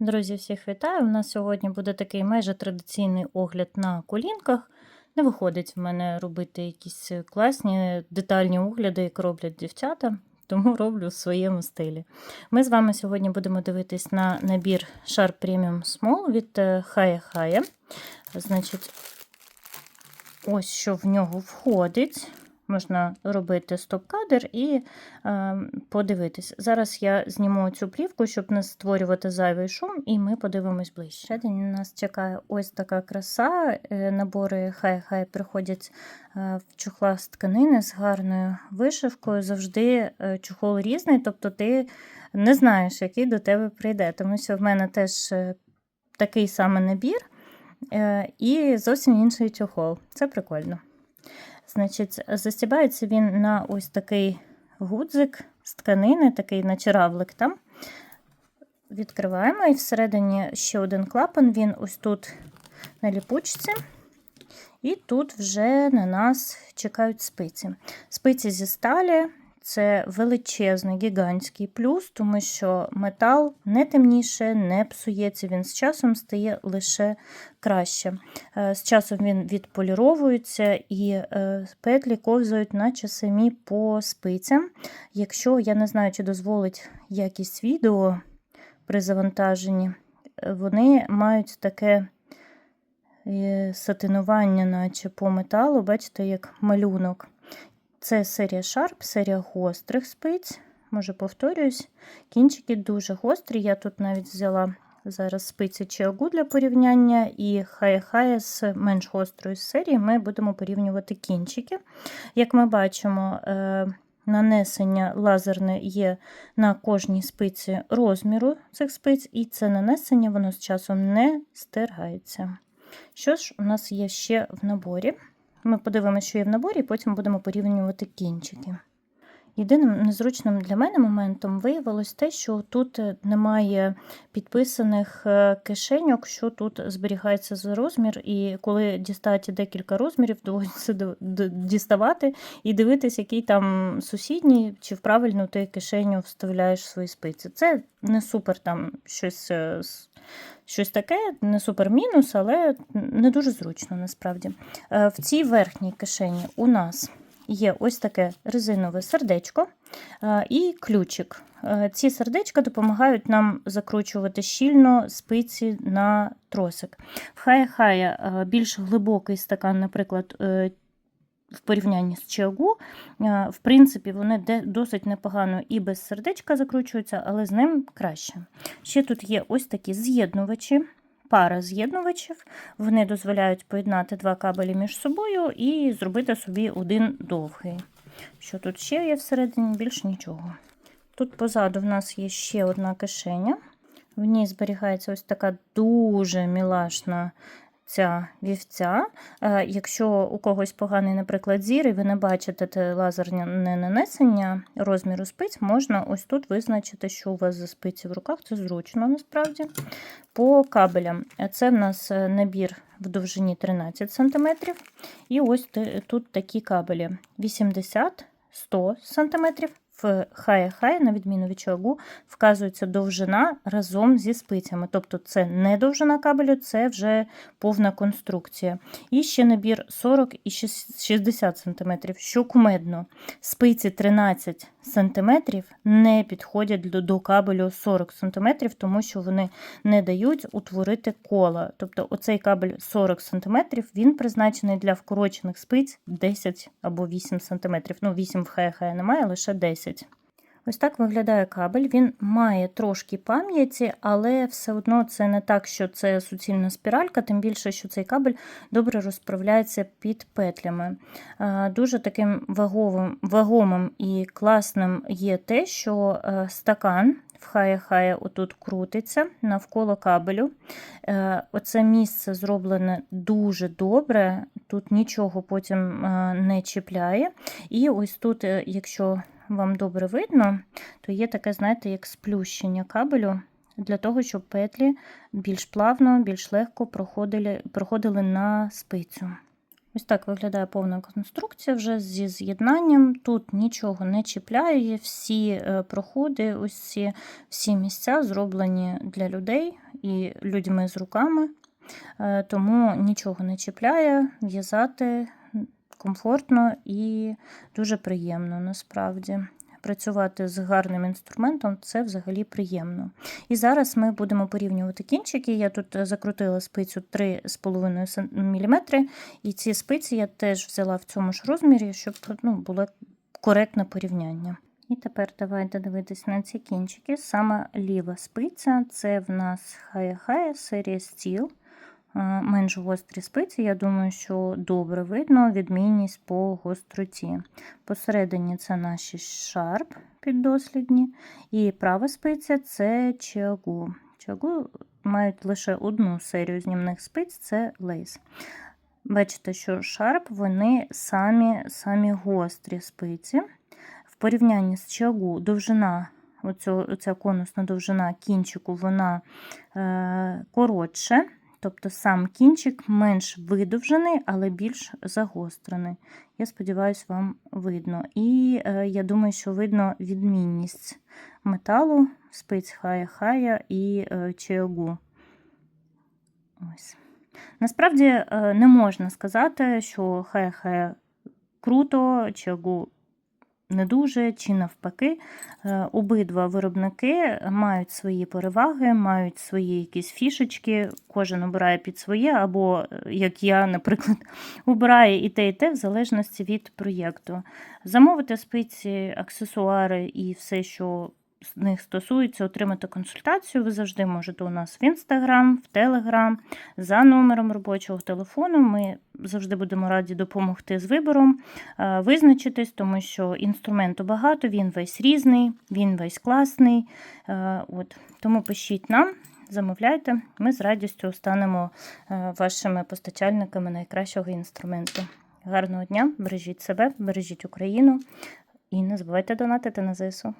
Друзі, всіх вітаю! У нас сьогодні буде такий майже традиційний огляд на колінках. Не виходить в мене робити якісь класні детальні огляди, як роблять дівчата, тому роблю в своєму стилі. Ми з вами сьогодні будемо дивитись на набір Sharp Premium Small від е, Haya Haya. Значить, ось що в нього входить. Можна робити стоп-кадр і е, подивитись. Зараз я зніму цю плівку, щоб не створювати зайвий шум, і ми подивимось ближче. Всередині нас чекає ось така краса. Е, Набори хай-хай приходять е, в чохла з тканини з гарною вишивкою. Завжди е, чохол різний, тобто ти не знаєш, який до тебе прийде. Тому що в мене теж такий самий набір і зовсім інший чохол. Це прикольно. Значить, застібається він на ось такий гудзик з тканини, такий наче равлик там. Відкриваємо і всередині ще один клапан, він ось тут на ліпучці. І тут вже на нас чекають спиці. Спиці зі сталі це величезний гігантський плюс, тому що метал не темніше, не псується, він з часом стає лише краще. Е, З часом він відполіровується і е, петлі ковзають, наче самі по спицям. Якщо я не знаю, чи дозволить якість відео при завантаженні, е, вони мають таке сатинування, наче по металу, бачите, як малюнок. Це серія Sharp, серія гострих спиць. Може, повторююсь, кінчики дуже гострі. Я тут навіть взяла зараз спиці Чіагу для порівняння, і хай-хай з менш гострої серії ми будемо порівнювати кінчики. Як ми бачимо, е, нанесення лазерне є на кожній спиці розміру цих спиць, і це нанесення воно з часом не стирається. Що ж у нас є ще в наборі? Ми подивимося, що є в наборі, і потім будемо порівнювати кінчики. Єдиним незручним для мене моментом виявилось те, що тут немає підписаних е, кишеньок, що тут зберігається за розмір, і коли дістаєте декілька розмірів, доводиться до- до- діставати і дивитись, який там сусідній, чи в правильну ти кишеню вставляєш свої спиці. Це не супер там щось. е, Щось таке, не супер мінус, але не дуже зручно насправді. Е, В цій верхній кишені у нас є ось таке резинове сердечко е, і ключик. Е, Ці сердечка допомагають нам закручувати щільно спиці на тросик. В хая-хая більш глибокий стакан, наприклад, е, в порівнянні з чиагу, е, в принципі, вони досить непогано і без сердечка закручуються, але з ним краще. Ще тут є ось такі з'єднувачі, пара з'єднувачів. Вони дозволяють поєднати два кабелі між собою і зробити собі один довгий. Що тут ще є всередині? Більш нічого. Тут позаду в нас є ще одна кишеня. В ній зберігається ось така дуже мілашна ця вівця. Е, Якщо у когось поганий, наприклад, зір, і ви не бачите те лазерне нанесення розміру спиць, можна ось тут визначити, що у вас за спиці в руках. Це зручно насправді. По кабелям. Це в нас е, набір в довжині 13 см. І ось тут такі кабелі 80-100 см. В хай-хай, на відміну від чогу, вказується довжина разом зі спицями. Тобто це не довжина кабелю, це вже повна конструкція. І ще набір 40 і 60 см, що кумедно. Спиці 13 см не підходять до, кабелю 40 см, тому що вони не дають утворити кола. Тобто оцей кабель 40 см, він призначений для вкорочених спиць 10 або 8 см. Ну, 8 в хай-хай немає, лише 10. Ось так виглядає кабель. Він має трошки пам'яті, але все одно це не так, що це суцільна спіралька, тим більше, що цей кабель добре розправляється під петлями. Е, Дуже таким ваговим, вагомим і класним є те, що е, стакан в хая-хая отут крутиться навколо кабелю. Е, Оце місце зроблене дуже добре, тут нічого потім не чіпляє. І ось тут, якщо вам добре видно, то є таке, знаєте, як сплющення кабелю для того, щоб петлі більш плавно, більш легко проходили, проходили на спицю. Ось так виглядає повна конструкція вже зі з'єднанням. Тут нічого не чіпляє, всі е, проходи, ці всі місця зроблені для людей, і людьми з руками, е, тому нічого не чіпляє, в'язати комфортно і дуже приємно насправді. Працювати з гарним інструментом це взагалі приємно. І зараз ми будемо порівнювати кінчики. Я тут закрутила спицю 3,5 мм, і ці спиці я теж взяла в цьому ж розмірі, щоб ну, було коректне порівняння. І тепер давайте дивитись на ці кінчики. Саме ліва спиця це в нас хая-хая серія стіл. Е, Менш гострі спиці, я думаю, що добре видно відмінність по гостроті. Посередині це наші шарп піддослідні, і права спиця це чагу. Чагу мають лише одну серію знімних спиць це лейс. Бачите, що шарп вони самі, самі гострі спиці. В порівнянні з чагу довжина, оцю, оця конусна довжина кінчику, вона е, коротше. Тобто сам кінчик менш видовжений, але більш загострений. Я сподіваюся, вам видно. І е, я думаю, що видно відмінність металу, спиць хая-хая і е, чиогу. Ось. Насправді е, не можна сказати, що хая-хая круто, чиогу не дуже чи навпаки. Е, Обидва виробники мають свої переваги, мають свої якісь фішечки, кожен обирає під своє, або, е, як я, наприклад, обираю і те, і те, в залежності від проєкту. Замовити спиці, аксесуари і все, що з них стосується, отримати консультацію, ви завжди можете у нас в Інстаграм, в Телеграм, за номером робочого телефону. Ми завжди будемо раді допомогти з вибором, е, визначитись, тому що інструменту багато, він весь різний, він весь класний. Е, От. Тому пишіть нам. Замовляйте, ми з радістю станемо е, вашими постачальниками найкращого інструменту. Гарного дня, бережіть себе, бережіть Україну і не забувайте донатити на ЗСУ.